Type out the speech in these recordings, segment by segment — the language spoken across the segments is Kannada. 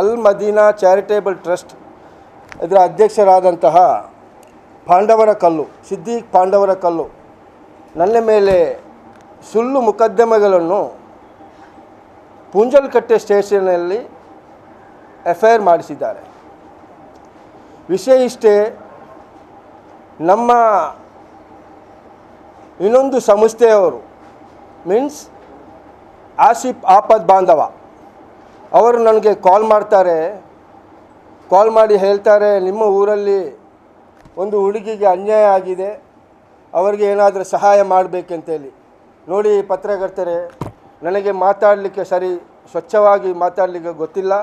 ಅಲ್ ಮದೀನಾ ಚಾರಿಟೇಬಲ್ ಟ್ರಸ್ಟ್ ಇದರ ಅಧ್ಯಕ್ಷರಾದಂತಹ ಪಾಂಡವರ ಕಲ್ಲು, ಸಿದ್ದೀಕ್ ಪಾಂಡವರ ಕಲ್ಲು, ನನ್ನ ಮೇಲೆ ಸುಳ್ಳು ಮುಕದ್ದಮೆಗಳನ್ನು ಪುಂಜಲ್ಕಟ್ಟೆ ಸ್ಟೇಷನಲ್ಲಿ ಎಫ್ ಐ ಆರ್ ಮಾಡಿಸಿದ್ದಾರೆ. ವಿಷಯ ಇಷ್ಟೇ, ನಮ್ಮ ಇನ್ನೊಂದು ಸಂಸ್ಥೆಯವರು ಮೀನ್ಸ್ ಆಸಿಫ್ ಆಪದ್ ಬಾಂಧವ ಅವರು ನನಗೆ ಕಾಲ್ ಮಾಡ್ತಾರೆ. ಕಾಲ್ ಮಾಡಿ ಹೇಳ್ತಾರೆ, ನಿಮ್ಮ ಊರಲ್ಲಿ ಒಂದು ಹುಡುಗಿಗೆ ಅನ್ಯಾಯ ಆಗಿದೆ. ಅವರಿಗೆ ಏನಾದರೂ ಸಹಾಯ ಮಾಡಬೇಕಂತೇಳಿ. ನೋಡಿ ಪತ್ರಕರ್ತರೆ, ನನಗೆ ಮಾತಾಡಲಿಕ್ಕೆ ಸರಿ, ಸ್ವಚ್ಛವಾಗಿ ಮಾತಾಡಲಿಕ್ಕೆ ಗೊತ್ತಿಲ್ಲ.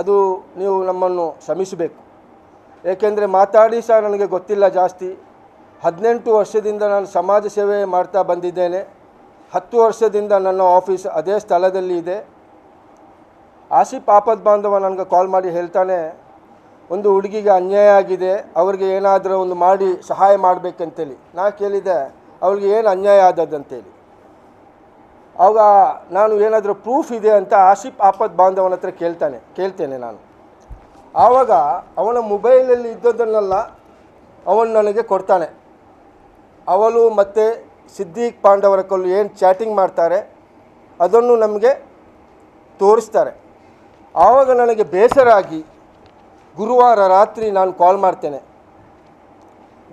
ಅದು ನೀವು ನಮ್ಮನ್ನು ಶ್ರಮಿಸಬೇಕು. ಏಕೆಂದರೆ ಮಾತಾಡಿ ಸಹ ನನಗೆ ಗೊತ್ತಿಲ್ಲ ಜಾಸ್ತಿ. ಹದಿನೆಂಟು ವರ್ಷದಿಂದ ನಾನು ಸಮಾಜ ಸೇವೆ ಮಾಡ್ತಾ ಬಂದಿದ್ದೇನೆ. ಹತ್ತು ವರ್ಷದಿಂದ ನನ್ನ ಆಫೀಸ್ ಅದೇ ಸ್ಥಳದಲ್ಲಿ ಇದೆ. ಆಸಿಫ್ ಆಪದ್ ಬಾಂಧವ ನನಗೆ ಕಾಲ್ ಮಾಡಿ ಹೇಳ್ತಾನೆ, ಒಂದು ಹುಡುಗಿಗೆ ಅನ್ಯಾಯ ಆಗಿದೆ, ಅವ್ರಿಗೆ ಏನಾದರೂ ಒಂದು ಮಾಡಿ ಸಹಾಯ ಮಾಡಬೇಕಂತೇಳಿ. ನಾ ಕೇಳಿದೆ ಅವ್ರಿಗೆ ಏನು ಅನ್ಯಾಯ ಆದದ್ದಂತೇಳಿ ಆವಾಗ ನಾನು ಏನಾದರೂ ಪ್ರೂಫ್ ಇದೆ ಅಂತ ಆಸಿಫ್ ಆಪದ್ ಬಾಂಧವನ ಹತ್ರ ಕೇಳ್ತಾನೆ, ಕೇಳ್ತೇನೆ ನಾನು. ಆವಾಗ ಅವನ ಮೊಬೈಲಲ್ಲಿ ಇದ್ದದನ್ನೆಲ್ಲ ಅವನು ನನಗೆ ಕೊಡ್ತಾನೆ. ಅವಳು ಮತ್ತು ಸಿದ್ದೀಕ್ ಪಾಂಡವರ ಕಲ್ಲು ಏನು ಚಾಟಿಂಗ್ ಮಾಡ್ತಾರೆ, ಅದನ್ನು ನಮಗೆ ತೋರಿಸ್ತಾರೆ. ಆವಾಗ ನನಗೆ ಬೇಸರ ಆಗಿ ಗುರುವಾರ ರಾತ್ರಿ ನಾನು ಕಾಲ್ ಮಾಡ್ತೇನೆ.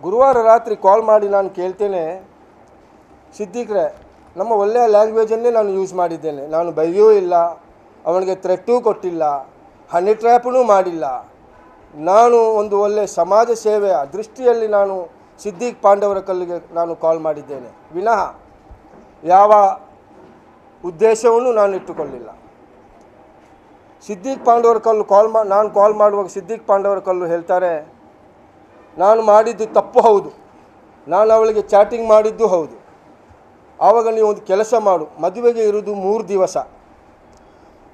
ಗುರುವಾರ ರಾತ್ರಿ ಕಾಲ್ ಮಾಡಿ ನಾನು ಕೇಳ್ತೇನೆ, ಸಿದ್ದಿಕ್ರೆ, ನಮ್ಮ ಒಳ್ಳೆಯ ಲ್ಯಾಂಗ್ವೇಜನ್ನೇ ನಾನು ಯೂಸ್ ಮಾಡಿದ್ದೇನೆ. ನಾನು ಬೈಯೂ ಇಲ್ಲ, ಅವನಿಗೆ ಥ್ರೆಟ್ಟೂ ಕೊಟ್ಟಿಲ್ಲ ಹನಿ ಟ್ರ್ಯಾಪೂ ಮಾಡಿಲ್ಲ. ನಾನು ಒಂದು ಒಳ್ಳೆಯ ಸಮಾಜ ಸೇವೆಯ ದೃಷ್ಟಿಯಲ್ಲಿ ನಾನು ಸಿದ್ದಿಕ್ ಪಾಂಡವರ ಕಲ್ಲಿಗೆ ನಾನು ಕಾಲ್ ಮಾಡಿದ್ದೇನೆ. ವಿನಃ ಯಾವ ಉದ್ದೇಶವನ್ನು ನಾನು ಇಟ್ಟುಕೊಳ್ಳಿಲ್ಲ. ಸಿದ್ದೀಕ್ ಪಾಂಡವರ ಕಲ್ಲು ಕಾಲ್ ಮಾ ನಾನು ಕಾಲ್ ಮಾಡುವಾಗ ಸಿದ್ದಿಕ್ ಪಾಂಡವರ ಕಲ್ಲು ಹೇಳ್ತಾರೆ, ನಾನು ಮಾಡಿದ್ದು ತಪ್ಪು ಹೌದು. ನಾನು ಅವಳಿಗೆ ಚಾಟಿಂಗ್ ಮಾಡಿದ್ದು ಹೌದು. ಆವಾಗ ನೀವು ಒಂದು ಕೆಲಸ ಮಾಡು. ಮದುವೆಗೆ ಇರುವುದು ಮೂರು ದಿವಸ.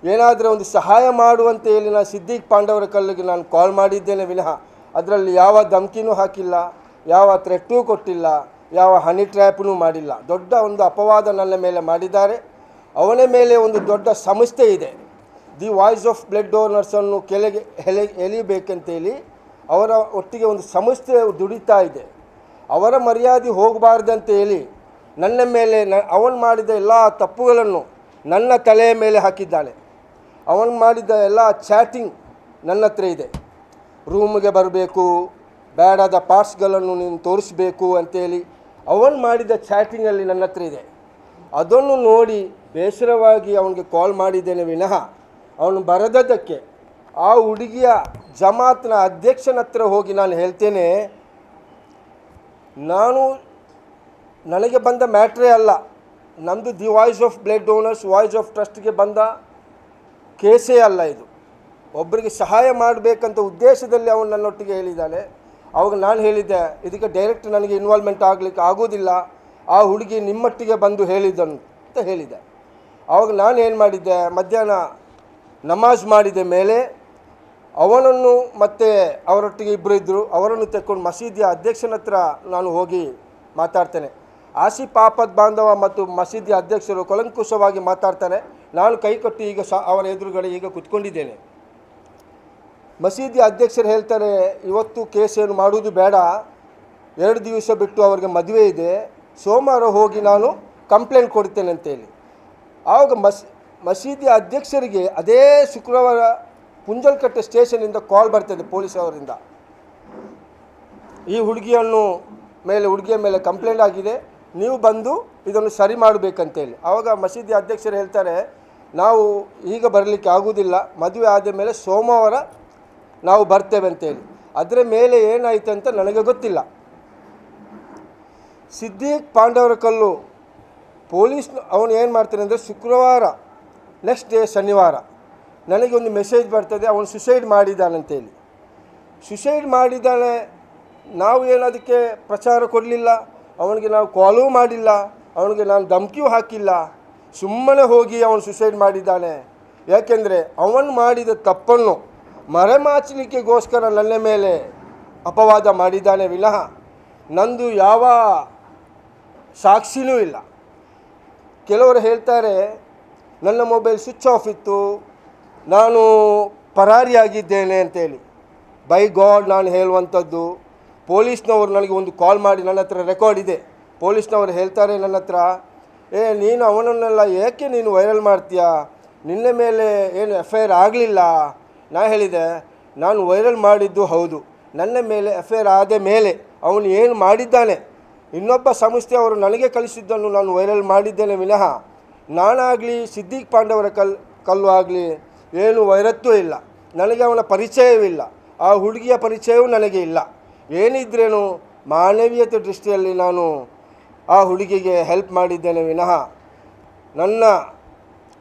ಏನಾದರೂ ಒಂದು ಸಹಾಯ ಮಾಡುವಂತ ಹೇಳಿ ನಾನು ಸಿದ್ದಿಕ್ ಪಾಂಡವರ ಕಲ್ಲಿಗೆ ನಾನು ಕಾಲ್ ಮಾಡಿದ್ದೇನೆ ವಿನಃ, ಅದರಲ್ಲಿ ಯಾವ ಧಮಕಿನೂ ಹಾಕಿಲ್ಲ, ಯಾವ ಥ್ರೆಟ್ಟೂ ಕೊಟ್ಟಿಲ್ಲ, ಯಾವ ಹನಿ ಟ್ರ್ಯಾಪ್ನೂ ಮಾಡಿಲ್ಲ. ದೊಡ್ಡ ಒಂದು ಅಪವಾದ ನನ್ನ ಮೇಲೆ ಮಾಡಿದ್ದಾರೆ. ಅವನ ಮೇಲೆ ಒಂದು ದೊಡ್ಡ ಸಂಸ್ಥೆ ಇದೆ. ದಿ ವಾಯ್ಸ್ ಆಫ್ ಬ್ಲಡ್ ಡೋನರ್ಸನ್ನು ಕೆಳಗೆ ಎಲೆ, ಎಲಿಬೇಕಂತೇಳಿ ಅವರ ಒಟ್ಟಿಗೆ ಒಂದು ಸಂಸ್ಥೆ ದುಡಿತಾ ಇದೆ. ಅವರ ಮರ್ಯಾದೆ ಹೋಗಬಾರ್ದಂತ ಹೇಳಿ ನನ್ನ ಮೇಲೆ ನ, ಅವನು ಮಾಡಿದ ಎಲ್ಲ ತಪ್ಪುಗಳನ್ನು ನನ್ನ ತಲೆಯ ಮೇಲೆ ಹಾಕಿದ್ದಾಳೆ. ಅವನು ಮಾಡಿದ ಎಲ್ಲ ಚಾಟಿಂಗ್ ನನ್ನ ಹತ್ರ ಇದೆ. ರೂಮ್ಗೆ ಬರಬೇಕು ಬೇಡಾದ ಪಾರ್ಟ್ಸ್ಗಳನ್ನು ನೀನು ತೋರಿಸ್ಬೇಕು ಅಂತೇಳಿ ಅವನು ಮಾಡಿದ ಚಾಟಿಂಗಲ್ಲಿ ನನ್ನ ಹತ್ರ ಇದೆ. ಅದನ್ನು ನೋಡಿ ಬೇಸರವಾಗಿ ಅವನಿಗೆ ಕಾಲ್ ಮಾಡಿದ್ದೇನೆ ವಿನಃ ಅವನು ಬರದದ್ದಕ್ಕೆ, ಆ ಹುಡುಗಿಯ ಜಮಾತ್ನ ಅಧ್ಯಕ್ಷನ ಹತ್ರ ಹೋಗಿ ನಾನು ಹೇಳ್ತೇನೆ, ನಾನು ನನಗೆ ಬಂದ ಮ್ಯಾಟ್ರೇ ಅಲ್ಲ ನಮ್ಮದು the voice of blood donors, voice of ಟ್ರಸ್ಟ್ಗೆ ಬಂದ ಕೇಸೇ ಅಲ್ಲ ಇದು. ಒಬ್ಬರಿಗೆ ಸಹಾಯ ಮಾಡಬೇಕಂತ ಉದ್ದೇಶದಲ್ಲಿ ಅವನು ನನ್ನೊಟ್ಟಿಗೆ ಹೇಳಿದ್ದಾನೆ. ಅವಾಗ ನಾನು ಹೇಳಿದ್ದೆ, ಇದಕ್ಕೆ ಡೈರೆಕ್ಟ್ ನನಗೆ ಇನ್ವಾಲ್ವ್ಮೆಂಟ್ ಆಗಲಿಕ್ಕೆ ಆಗೋದಿಲ್ಲ, ಆ ಹುಡುಗಿ ನಿಮ್ಮೊಟ್ಟಿಗೆ ಬಂದು ಹೇಳಿದ್ದನು ಅಂತ ಹೇಳಿದೆ ಆವಾಗ ನಾನು ಏನು ಮಾಡಿದ್ದೆ, ಮಧ್ಯಾಹ್ನ ನಮಾಜ್ ಮಾಡಿದ ಮೇಲೆ ಅವನನ್ನು ಮತ್ತು ಅವರೊಟ್ಟಿಗೆ ಇಬ್ಬರು ಇದ್ದರು ಅವರನ್ನು ತೆಕ್ಕೊಂಡು ಮಸೀದಿಯ ಅಧ್ಯಕ್ಷನ ಹತ್ರ ನಾನು ಹೋಗಿ ಮಾತಾಡ್ತೇನೆ. ಆಸಿ ಪಾಪದ್ ಬಾಂಧವ ಮತ್ತು ಮಸೀದಿಯ ಅಧ್ಯಕ್ಷರು ಕೊಲಂಕುಷವಾಗಿ ಮಾತಾಡ್ತಾರೆ. ನಾನು ಕೈ ಕೊಟ್ಟು ಈಗ ಸ ಅವರ ಎದುರುಗಡೆ ಈಗ ಕುತ್ಕೊಂಡಿದ್ದೇನೆ. ಮಸೀದಿ ಅಧ್ಯಕ್ಷರು ಹೇಳ್ತಾರೆ, ಇವತ್ತು ಕೇಸ್ ಏನು ಮಾಡುವುದು ಬೇಡ. ಎರಡು ದಿವಸ ಬಿಟ್ಟು ಅವರಿಗೆ ಮದುವೆ ಇದೆ. ಸೋಮವಾರ ಹೋಗಿ ನಾನು ಕಂಪ್ಲೇಂಟ್ ಕೊಡ್ತೇನೆ ಅಂತೇಳಿ. ಆವಾಗ ಮಸ್ ಮಸೀದಿ ಅಧ್ಯಕ್ಷರಿಗೆ ಅದೇ ಶುಕ್ರವಾರ ಪುಂಜಲ್ಕಟ್ಟೆ ಸ್ಟೇಷನಿಂದ ಕಾಲ್ ಬರ್ತದೆ ಪೊಲೀಸ್ ಅವರಿಂದ. ಈ ಹುಡುಗಿಯನ್ನು ಮೇಲೆ, ಹುಡುಗಿಯ ಮೇಲೆ ಕಂಪ್ಲೇಂಟ್ ಆಗಿದೆ. ನೀವು ಬಂದು ಇದನ್ನು ಸರಿ ಮಾಡಬೇಕಂತೇಳಿ. ಆವಾಗ ಮಸೀದಿ ಅಧ್ಯಕ್ಷರು ಹೇಳ್ತಾರೆ, ನಾವು ಈಗ ಬರಲಿಕ್ಕೆ ಆಗುವುದಿಲ್ಲ. ಮದುವೆ ಆದ ಮೇಲೆ ಸೋಮವಾರ ನಾವು ಬರ್ತೇವೆ ಅಂತೇಳಿ. ಅದರ ಮೇಲೆ ಏನಾಯಿತು ಅಂತ ನನಗೆ ಗೊತ್ತಿಲ್ಲ. ಸಿದ್ದೀಕ್ ಪಾಂಡವರ ಕಲ್ಲು, ಪೊಲೀಸ್, ಅವನು ಏನು ಮಾಡ್ತಾನೆ ಅಂದರೆ ಶುಕ್ರವಾರ ನೆಕ್ಸ್ಟ್ ಡೇ ಶನಿವಾರ. ನನಗೆ ಒಂದು ಮೆಸೇಜ್ ಬರ್ತದೆ, ಅವನು ಸುಸೈಡ್ ಮಾಡಿದ್ದಾನಂತೇಳಿ ಸುಸೈಡ್ ಮಾಡಿದ್ದಾನೆ ನಾವು ಏನದಕ್ಕೆ ಪ್ರಚಾರ ಕೊಡಲಿಲ್ಲ, ಅವನಿಗೆ ನಾವು ಕಾಲೂ ಮಾಡಿಲ್ಲ, ಅವನಿಗೆ ನಾನು ಧಮ್ಕಿಯೂ ಹಾಕಿಲ್ಲ. ಸುಮ್ಮನೆ ಹೋಗಿ ಅವನು ಸುಸೈಡ್ ಮಾಡಿದ್ದಾನೆ ಯಾಕೆಂದರೆ ಅವನು ಮಾಡಿದ ತಪ್ಪನ್ನು ಮರೆಮಾಚಲಿಕ್ಕೆಗೋಸ್ಕರ ನನ್ನ ಮೇಲೆ ಅಪವಾದ ಮಾಡಿದ್ದಾನೆ ವಿನಃ. ನಂದು ಯಾವ ಸಾಕ್ಷಿನೂ ಇಲ್ಲ. ಕೆಲವರು ಹೇಳ್ತಾರೆ ನನ್ನ ಮೊಬೈಲ್ ಸ್ವಿಚ್ ಆಫ್ ಇತ್ತು. ನಾನು ಪರಾರಿಯಾಗಿದ್ದೇನೆ ಅಂತೇಳಿ. ಬೈ ಗಾಡ್ ನಾನು ಹೇಳುವಂಥದ್ದು, ಪೊಲೀಸ್ನವರು ನನಗೆ ಒಂದು ಕಾಲ್ ಮಾಡಿ ನನ್ನ ಹತ್ರ ರೆಕಾರ್ಡ್ ಇದೆ. ಪೊಲೀಸ್ನವರು ಹೇಳ್ತಾರೆ ನನ್ನ ಹತ್ರ, ಏ, ನೀನು ಅವನನ್ನೆಲ್ಲ ಏಕೆ ನೀನು ವೈರಲ್ ಮಾಡ್ತೀಯಾ? ನಿನ್ನ ಮೇಲೆ ಏನು ಎಫ್ ಐ ಆಗಲಿಲ್ಲ? ನಾ ಹೇಳಿದೆ, ನಾನು ವೈರಲ್ ಮಾಡಿದ್ದು ಹೌದು. ನನ್ನ ಮೇಲೆ ಎಫ್ ಐ ಆದ ಮೇಲೆ ಅವನು ಏನು ಮಾಡಿದ್ದಾನೆ? ಇನ್ನೊಬ್ಬ ಸಂಸ್ಥೆಯವರು ನನಗೆ ಕಳಿಸಿದ್ದನ್ನು ನಾನು ವೈರಲ್ ಮಾಡಿದ್ದೇನೆ ವಿನಃ. ನಾನಾಗಲಿ ಸಿದ್ದಿಕ್ ಪಾಂಡವರ ಕಲ್ ಕಲ್ಲು ಆಗಲಿ ಏನು ವೈರತ್ತೂ ಇಲ್ಲ. ನನಗೆ ಅವನ ಪರಿಚಯವಿಲ್ಲ ಆ ಹುಡುಗಿಯ ಪರಿಚಯವೂ ನನಗೆ ಇಲ್ಲ. ಏನಿದ್ರೇನು ಮಾನವೀಯತೆ ದೃಷ್ಟಿಯಲ್ಲಿ ನಾನು ಆ ಹುಡುಗಿಗೆ ಹೆಲ್ಪ್ ಮಾಡಿದ್ದೇನೆ ವಿನಃ ನನ್ನ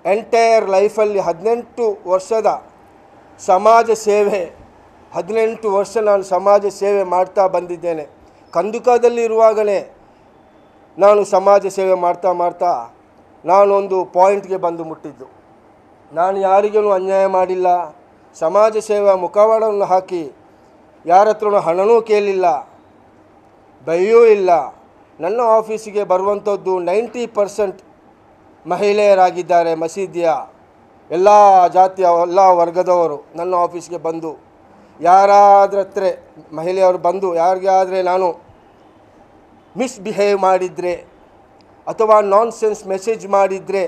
ಎಂಟೈರ್ ಲೈಫಲ್ಲಿ ಹದಿನೆಂಟು ವರ್ಷದ ಸಮಾಜ ಸೇವೆ, ಹದಿನೆಂಟು ವರ್ಷ ನಾನು ಸಮಾಜ ಸೇವೆ ಮಾಡ್ತಾ ಬಂದಿದ್ದೇನೆ. ಕಂದುಕದಲ್ಲಿರುವಾಗಲೇ ನಾನು ಸಮಾಜ ಸೇವೆ ಮಾಡ್ತಾ ಮಾಡ್ತಾ ನಾನೊಂದು ಪಾಯಿಂಟ್ಗೆ ಬಂದು ಮುಟ್ಟಿದ್ದು. ನಾನು ಯಾರಿಗೂ ಅನ್ಯಾಯ ಮಾಡಿಲ್ಲ. ಸಮಾಜ ಸೇವಾ ಮುಖವಾಡವನ್ನು ಹಾಕಿ ಯಾರ ಹತ್ರನೂ ಹಣನೂ ಕೇಳಿಲ್ಲ. ಬೈಯೂ ಇಲ್ಲ. ನನ್ನ ಆಫೀಸಿಗೆ ಬರುವಂಥದ್ದು ನೈಂಟಿ ಪರ್ಸೆಂಟ್ ಮಹಿಳೆಯರಾಗಿದ್ದಾರೆ ಮಸೀದಿಯ ಎಲ್ಲ ಜಾತಿಯ ಎಲ್ಲ ವರ್ಗದವರು ನನ್ನ ಆಫೀಸ್ಗೆ ಬಂದು. ಯಾರಾದ್ರ ಮಹಿಳೆಯವರು ಬಂದು, ಯಾರಿಗಾದರೆ ನಾನು ಮಿಸ್ಬಿಹೇವ್ ಮಾಡಿದರೆ ಅಥವಾ ನಾನ್ ಸೆನ್ಸ್ ಮೆಸೇಜ್ ಮಾಡಿದರೆ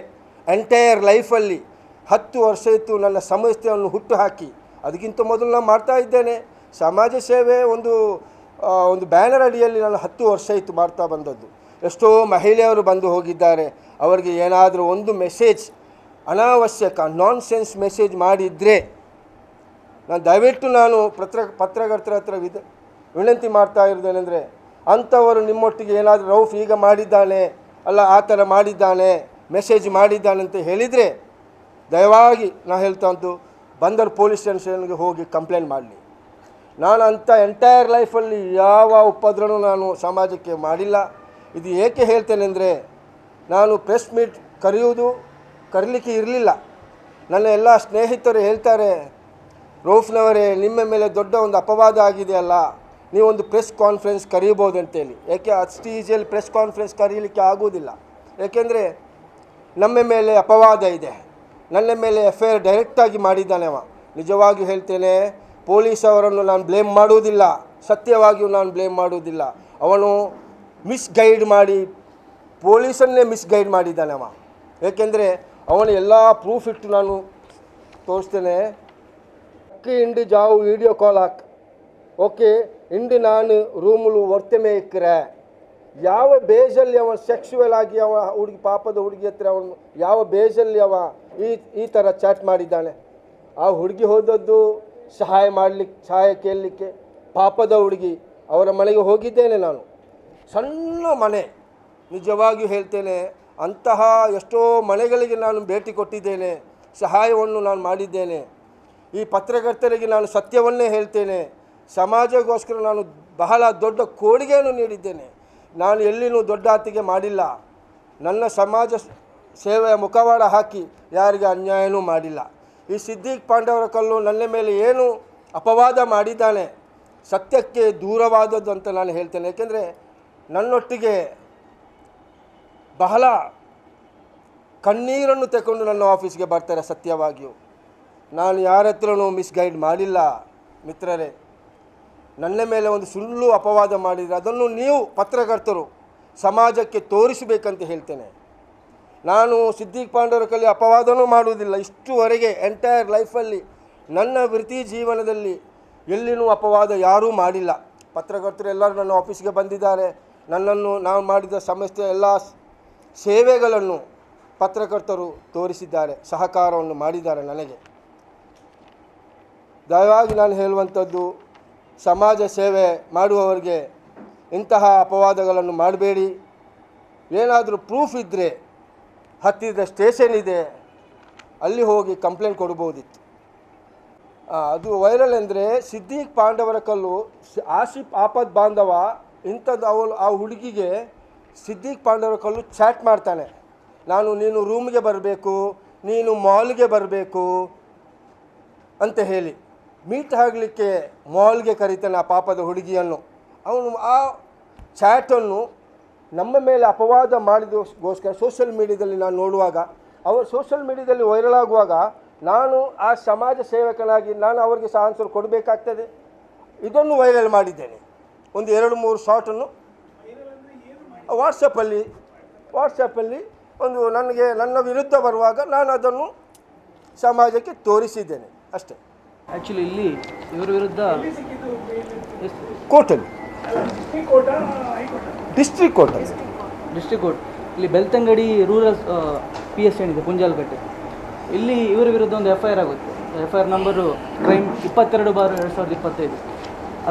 ಎಂಟೈರ್ ಲೈಫಲ್ಲಿ ಹತ್ತು ವರ್ಷ ಇತ್ತು ನನ್ನ ಸಮಸ್ಯೆಯನ್ನು ಹುಟ್ಟು ಹಾಕಿ ಅದಕ್ಕಿಂತ ಮೊದಲು ನಾನು ಮಾಡ್ತಾ ಇದ್ದೇನೆ. ಸಮಾಜ ಸೇವೆ ಒಂದು ಒಂದು ಬ್ಯಾನರ್ ಅಡಿಯಲ್ಲಿ ನಾನು ಹತ್ತು ವರ್ಷ ಇತ್ತು ಮಾಡ್ತಾ ಬಂದದ್ದು. ಎಷ್ಟೋ ಮಹಿಳೆಯರು ಬಂದು ಹೋಗಿದ್ದಾರೆ. ಅವರಿಗೆ ಏನಾದರೂ ಒಂದು ಮೆಸೇಜ್ ಅನಾವಶ್ಯಕ ನಾನ್ ಸೆನ್ಸ್ ಮೆಸೇಜ್ ಮಾಡಿದರೆ ನಾನು ದಯವಿಟ್ಟು ನಾನು ಪತ್ರ, ಪತ್ರಕರ್ತರ ಹತ್ರ ವಿದ, ವಿನಂತಿ ಮಾಡ್ತಾ ಇರೋದೇನೆಂದರೆ ಅಂಥವರು ನಿಮ್ಮೊಟ್ಟಿಗೆ ಏನಾದರೂ ರೌಫ್ ಈಗ ಮಾಡಿದ್ದಾನೆ ಅಲ್ಲ, ಆ ಥರ ಮಾಡಿದ್ದಾನೆ, ಮೆಸೇಜ್ ಮಾಡಿದ್ದಾನೆ ಅಂತ ಹೇಳಿದರೆ ದಯವಾಗಿ ನಾ ಹೇಳ್ತಾ ಉಂಟು ಬಂದರ್ ಪೊಲೀಸ್ ಸ್ಟೇಷನ್ಗೆ ಹೋಗಿ ಕಂಪ್ಲೇಂಟ್ ಮಾಡಲಿ. ನಾನು ಅಂಥ ಎಂಟೈರ್ ಲೈಫಲ್ಲಿ ಯಾವ ಉಪದ್ರವೂ ನಾನು ಸಮಾಜಕ್ಕೆ ಮಾಡಿಲ್ಲ. ಇದು ಏಕೆ ಹೇಳ್ತೇನೆ ಅಂದರೆ, ನಾನು ಪ್ರೆಸ್ ಮೀಟ್ ಕರೆಯುವುದು ಕರೀಲಿಕ್ಕೆ ಇರಲಿಲ್ಲ. ನನ್ನ ಎಲ್ಲ ಸ್ನೇಹಿತರು ಹೇಳ್ತಾರೆ, ರೋಫ್ನವರೇ, ನಿಮ್ಮ ಮೇಲೆ ದೊಡ್ಡ ಒಂದು ಅಪವಾದ ಆಗಿದೆಯಲ್ಲ ನೀವೊಂದು ಪ್ರೆಸ್ ಕಾನ್ಫರೆನ್ಸ್ ಕರೀಬೋದು ಅಂತೇಳಿ ಯಾಕೆ ಅಷ್ಟು ಈಸಿಯಲ್ಲಿ ಪ್ರೆಸ್ ಕಾನ್ಫರೆನ್ಸ್ ಕರೀಲಿಕ್ಕೆ ಆಗೋದಿಲ್ಲ ಏಕೆಂದರೆ ನಮ್ಮ ಮೇಲೆ ಅಪವಾದ ಇದೆ. ನನ್ನ ಮೇಲೆ ಎಫ್ ಐ ಆರ್ ಡೈರೆಕ್ಟಾಗಿ ಮಾಡಿದ್ದಾನೆ ಅವ. ನಿಜವಾಗಿಯೂ ಹೇಳ್ತೇನೆ ಪೊಲೀಸ್ ಅವರನ್ನು ನಾನು ಬ್ಲೇಮ್ ಮಾಡುವುದಿಲ್ಲ. ಸತ್ಯವಾಗಿಯೂ ನಾನು ಬ್ಲೇಮ್ ಮಾಡುವುದಿಲ್ಲ. ಅವನು ಮಿಸ್ಗೈಡ್ ಮಾಡಿ ಪೊಲೀಸನ್ನೇ ಮಿಸ್ಗೈಡ್ ಮಾಡಿದ್ದಾನೆ ಅವ. ಏಕೆಂದರೆ ಅವನ ಎಲ್ಲ ಪ್ರೂಫ್ ಇಟ್ಟು ನಾನು ತೋರಿಸ್ತೇನೆ. ಅಕ್ಕಿ ಇಂಡಿ ಜಾವು ವಿಡಿಯೋ ಕಾಲ್ ಹಾಕಿ. ಓಕೆ ಇಂಡಿ ನಾನು ರೂಮುಲು ವರ್ತಮೆ ಇಕ್ಕರೆ ಯಾವ ಬೇಜಲ್ಲಿ ಅವ ಸೆಕ್ಷುವಲ್ ಆಗಿ ಅವ ಹುಡುಗಿ ಪಾಪದ ಹುಡುಗಿ ಹತ್ರ ಅವನು ಯಾವ ಬೇಜಲ್ಲಿ ಅವ ಈ ಈ ಥರ ಚಾಟ್ ಮಾಡಿದ್ದಾನೆ ಆ ಹುಡುಗಿ ಹೋದದ್ದು ಸಹಾಯ ಮಾಡಲಿಕ್ಕೆ ಸಹಾಯ ಕೇಳಲಿಕ್ಕೆ ಪಾಪದ ಹುಡುಗಿ ಅವರ ಮನೆಗೆ ಹೋಗಿದ್ದೇನೆ ನಾನು ಸಣ್ಣ ಮನೆ ನಿಜವಾಗಿಯೂ ಹೇಳ್ತೇನೆ ಅಂತಹ ಎಷ್ಟೋ ಮನೆಗಳಿಗೆ ನಾನು ಭೇಟಿ ಕೊಟ್ಟಿದ್ದೇನೆ ಸಹಾಯವನ್ನು ನಾನು ಮಾಡಿದ್ದೇನೆ ಈ ಪತ್ರಕರ್ತರಿಗೆ ನಾನು ಸತ್ಯವನ್ನೇ ಹೇಳ್ತೇನೆ ಸಮಾಜಗೋಸ್ಕರ ನಾನು ಬಹಳ ದೊಡ್ಡ ಕೊಡುಗೆಯನ್ನು ನೀಡಿದ್ದೇನೆ. ನಾನು ಎಲ್ಲಿನೂ ದೊಡ್ಡ ಆತಿಗೆ ಮಾಡಿಲ್ಲ. ನನ್ನ ಸಮಾಜ ಸೇವೆಯ ಮುಖವಾಡ ಹಾಕಿ ಯಾರಿಗೆ ಅನ್ಯಾಯನೂ ಮಾಡಿಲ್ಲ. ಈ ಸಿದ್ದಿಕ್ ಪಾಂಡವರ ಕಲ್ಲು ನನ್ನ ಮೇಲೆ ಏನು ಅಪವಾದ ಮಾಡಿದ್ದಾನೆ, ಸತ್ಯಕ್ಕೆ ದೂರವಾದದ್ದು ಅಂತ ನಾನು ಹೇಳ್ತೇನೆ. ಏಕೆಂದರೆ ನನ್ನೊಟ್ಟಿಗೆ ಬಹಳ ಕಣ್ಣೀರನ್ನು ತಗೊಂಡು ನನ್ನ ಆಫೀಸ್ಗೆ ಬರ್ತಾರೆ ಸತ್ಯವಾಗಿಯೂ. ನಾನು ಯಾರ ಹತ್ರನೂ ಮಿಸ್ಗೈಡ್ ಮಾಡಿಲ್ಲ. ಮಿತ್ರರೇ ನನ್ನ ಮೇಲೆ ಒಂದು ಸುಳ್ಳು ಅಪವಾದ ಮಾಡಿದರೆ ಅದನ್ನು ನೀವು ಪತ್ರಕರ್ತರು ಸಮಾಜಕ್ಕೆ ತೋರಿಸಬೇಕಂತ ಹೇಳ್ತೇನೆ. ನಾನು ಸಿದ್ದಿಕ್ ಪಾಂಡವರ ಕಲ್ಲಿ ಅಪವಾದನೂ ಮಾಡುವುದಿಲ್ಲ. ಇಷ್ಟುವರೆಗೆ ಎಂಟೈರ್ ಲೈಫಲ್ಲಿ ನನ್ನ ವೃತ್ತಿ ಜೀವನದಲ್ಲಿ ಎಲ್ಲಿನೂ ಅಪವಾದ ಯಾರೂ ಮಾಡಿಲ್ಲ. ಪತ್ರಕರ್ತರು ಎಲ್ಲರೂ ನನ್ನ ಆಫೀಸ್ಗೆ ಬಂದಿದ್ದಾರೆ. ನನ್ನನ್ನು ನಾವು ಮಾಡಿದ ಸಂಸ್ಥೆಯ ಎಲ್ಲ ಸೇವೆಗಳನ್ನು ಪತ್ರಕರ್ತರು ತೋರಿಸಿದ್ದಾರೆ. ಸಹಕಾರವನ್ನು ಮಾಡಿದ್ದಾರೆ ನನಗೆ. ದಯವಾಗಿ ನಾನು ಹೇಳುವಂಥದ್ದು ಸಮಾಜ ಸೇವೆ ಮಾಡುವವರಿಗೆ ಇಂತಹ ಅಪವಾದಗಳನ್ನು ಮಾಡಬೇಡಿ. ಏನಾದರೂ ಪ್ರೂಫ್ ಇದ್ದರೆ ಹತ್ತಿರದ ಸ್ಟೇಷನ್ ಇದೆ, ಅಲ್ಲಿ ಹೋಗಿ ಕಂಪ್ಲೇಂಟ್ ಕೊಡ್ಬೋದಿತ್ತು. ಅದು ವೈರಲ್ ಅಂದರೆ ಸಿದ್ದೀಕ್ ಪಾಂಡವರ ಕಲ್ಲು ಆಸಿಫ್ ಆಪದ್ ಬಾಂಧವ, ಇಂಥದ್ದು ಅವಳು, ಆ ಹುಡುಗಿಗೆ ಸಿದ್ದೀಕ್ ಪಾಂಡವರ ಕಲ್ಲು ಚಾಟ್ ಮಾಡ್ತಾನೆ. ನಾನು ನೀನು ರೂಮ್ಗೆ ಬರಬೇಕು, ನೀನು ಮಾಲ್ಗೆ ಬರಬೇಕು ಅಂತ ಹೇಳಿ. ಮೀಟ್ ಆಗಲಿಕ್ಕೆ ಮಾಲ್ಗೆ ಕರೀತಾನೆ ಆ ಪಾಪದ ಹುಡುಗಿಯನ್ನು. ಅವನು ಆ ಚಾಟನ್ನು ನಮ್ಮ ಮೇಲೆ ಅಪವಾದ ಮಾಡಿದಗೋಸ್ಕರ ಸೋಷಿಯಲ್ ಮೀಡಿಯಾದಲ್ಲಿ ನಾನು ನೋಡುವಾಗ, ಅವರು ಸೋಷಿಯಲ್ ಮೀಡಿಯಾದಲ್ಲಿ ವೈರಲ್ ಆಗುವಾಗ ನಾನು ಆ ಸಮಾಜ ಸೇವಕನಾಗಿ ನಾನು ಅವರಿಗೆ ಸಹ ಆನ್ಸರ್ ಕೊಡಬೇಕಾಗ್ತದೆ. ಇದನ್ನು ವೈರಲ್ ಮಾಡಿದ್ದೇನೆ. ಒಂದು ಎರಡು ಮೂರು ಶಾರ್ಟನ್ನು ವಾಟ್ಸಪ್ಪಲ್ಲಿ ವಾಟ್ಸಪ್ಪಲ್ಲಿ ಒಂದು ನನಗೆ ನನ್ನ ವಿರುದ್ಧ ಬರುವಾಗ ನಾನು ಅದನ್ನು ಸಮಾಜಕ್ಕೆ ತೋರಿಸಿದ್ದೇನೆ ಅಷ್ಟೇ. ಆ್ಯಕ್ಚುಲಿ ಇಲ್ಲಿ ಇವರ ವಿರುದ್ಧ ಕೋರ್ಟಲ್ಲಿ. ಡಿಸ್ಟ್ರಿಕ್ಟ್ ಕೋರ್ಟಲ್ಲಿ ಡಿಸ್ಟ್ರಿಕ್ಟ್ ಕೋರ್ಟ್ ಇಲ್ಲಿ ಬೆಳ್ತಂಗಡಿ ರೂರಲ್ ಪಿ ಎಸ್ ಏನಿದೆ ಪುಂಜಾಲಕಟ್ಟೆ ಇಲ್ಲಿ ಇವರ ವಿರುದ್ಧ ಒಂದು ಎಫ್ ಐ ಆರ್ ಆಗುತ್ತೆ. F I R number crime ಇಪ್ಪತ್ತೆರಡು ಬಾರ್ ಎರಡು ಸಾವಿರದ ಇಪ್ಪತ್ತೈದು.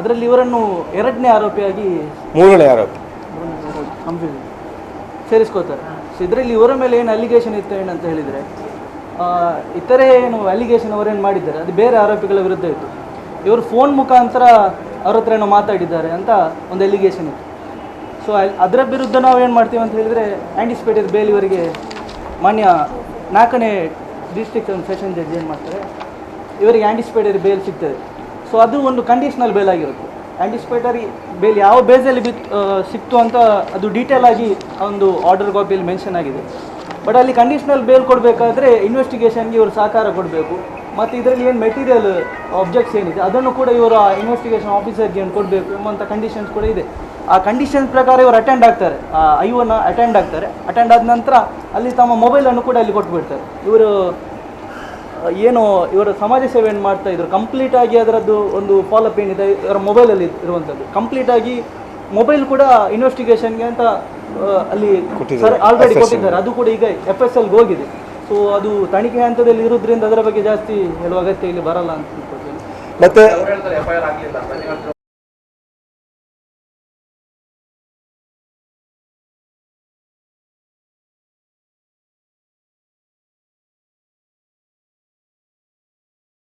ಅದರಲ್ಲಿ ಇವರನ್ನು ಎರಡನೇ ಆರೋಪಿಯಾಗಿ ಮೂರನೇ ಆರೋಪಿ. ಕಂಪ್ಲೀಟ್ ಸೇರಿಸ್ಕೋತಾರೆ ಸೊ ಇದರಲ್ಲಿ ಇವರ ಮೇಲೆ ಏನು ಅಲಿಗೇಷನ್ ಇತ್ತು ಏನಂತ ಹೇಳಿದರೆ ಇತರೆ ಏನು ಅಲಿಗೇಷನ್ ಅವರೇನು ಮಾಡಿದ್ದಾರೆ? ಅದು ಬೇರೆ ಆರೋಪಿಗಳ ವಿರುದ್ಧ ಇತ್ತು. ಇವರು ಫೋನ್ ಮುಖಾಂತರ ಅವ್ರ ಹತ್ರ ಏನೋ ಮಾತಾಡಿದ್ದಾರೆ ಅಂತ ಒಂದು ಎಲಿಗೇಷನ್ ಇತ್ತು. ಸೊ ಅದರ ವಿರುದ್ಧ ನಾವು ಏನು ಮಾಡ್ತೀವಿ ಅಂತ ಹೇಳಿದರೆ ಆ್ಯಂಟಿಸಿಪೇಟೆಡ್ ಬೇಲ್ ಇವರಿಗೆ ಮಾನ್ಯ ನಾಲ್ಕನೇ ಡಿಸ್ಟ್ರಿಕ್ಟ್ ಸೆಷನ್ ಜಡ್ಜ್ ಏನು ಮಾಡ್ತಾರೆ? ಇವರಿಗೆ ಆ್ಯಂಟಿಸಿಪೇಟರಿ ಬೇಲ್ ಸಿಗ್ತದೆ. ಸೊ ಅದು ಒಂದು ಕಂಡೀಷ್ನಲ್ ಬೇಲ್ ಆಗಿರುತ್ತೆ. ಆ್ಯಂಟಿಸಿಪೇಟರಿ ಬೇಲ್ ಯಾವ ಬೇಸಲ್ಲಿ ಬಿತ್ ಸಿಕ್ತು ಅಂತ ಅದು ಡೀಟೇಲ್ ಆಗಿ ಒಂದು ಆರ್ಡರ್ ಕಾಪಿಯಲ್ಲಿ ಮೆನ್ಷನ್ ಆಗಿದೆ. ಬಟ್ ಅಲ್ಲಿ ಕಂಡೀಷನಲ್ ಬೇಲ್ ಕೊಡಬೇಕಾದ್ರೆ ಇನ್ವೆಸ್ಟಿಗೇಷನ್ಗೆ ಇವರು ಸಹಕಾರ ಕೊಡಬೇಕು. ಮತ್ತು ಇದರಲ್ಲಿ ಏನು ಮೆಟೀರಿಯಲ್ ಆಬ್ಜೆಕ್ಟ್ಸ್ ಏನಿದೆ ಅದನ್ನು ಕೂಡ ಇವರು ಇನ್ವೆಸ್ಟಿಗೇಷನ್ ಆಫೀಸರ್ಗೆ ಏನು ಕೊಡಬೇಕು ಎಂಬಂಥ ಕಂಡೀಷನ್ಸ್ ಕೂಡ ಇದೆ. ಆ ಕಂಡೀಷನ್ಸ್ ಪ್ರಕಾರ ಇವರು ಅಟೆಂಡ್ ಆಗ್ತಾರೆ. ಆ ಐವನ್ನ ಅಟೆಂಡ್ ಆಗ್ತಾರೆ. ಅಟೆಂಡ್ ಆದ ನಂತರ ಅಲ್ಲಿ ತಮ್ಮ ಮೊಬೈಲನ್ನು ಕೂಡ ಅಲ್ಲಿ ಕೊಟ್ಬಿಡ್ತಾರೆ. ಇವರು ಏನು ಇವರು ಸಮಾಜ ಸೇವೆಯನ್ನು ಮಾಡ್ತಾ ಇದ್ರು ಕಂಪ್ಲೀಟ್ ಆಗಿ ಅದರದ್ದು ಒಂದು ಫಾಲೋಅಪ್ ಏನಿದೆ ಇವರ ಮೊಬೈಲಲ್ಲಿ ಇರುವಂಥದ್ದು ಕಂಪ್ಲೀಟ್ ಆಗಿ ಮೊಬೈಲ್ ಕೂಡ ಇನ್ವೆಸ್ಟಿಗೇಷನ್ಗೆ ಅಂತ ಆ, ಅಲ್ಲಿ ಸರ್ ಆಲ್ರೆಡಿ ಕೊಟ್ಟಿದ್ದಾರೆ. ಅದು ಕೂಡ ಈಗ ಎಫ್ ಎಸ್ ಎಲ್ಗೆ ಹೋಗಿದೆ. ಸೊ ಅದು ತನಿಖೆ ಹಂತದಲ್ಲಿ ಇರೋದ್ರಿಂದ ಅದರ ಬಗ್ಗೆ ಜಾಸ್ತಿ ಹೇಳುವ ಅಗತ್ಯ ಇಲ್ಲಿ ಬರಲ್ಲ ಅಂತ ಮತ್ತೆ.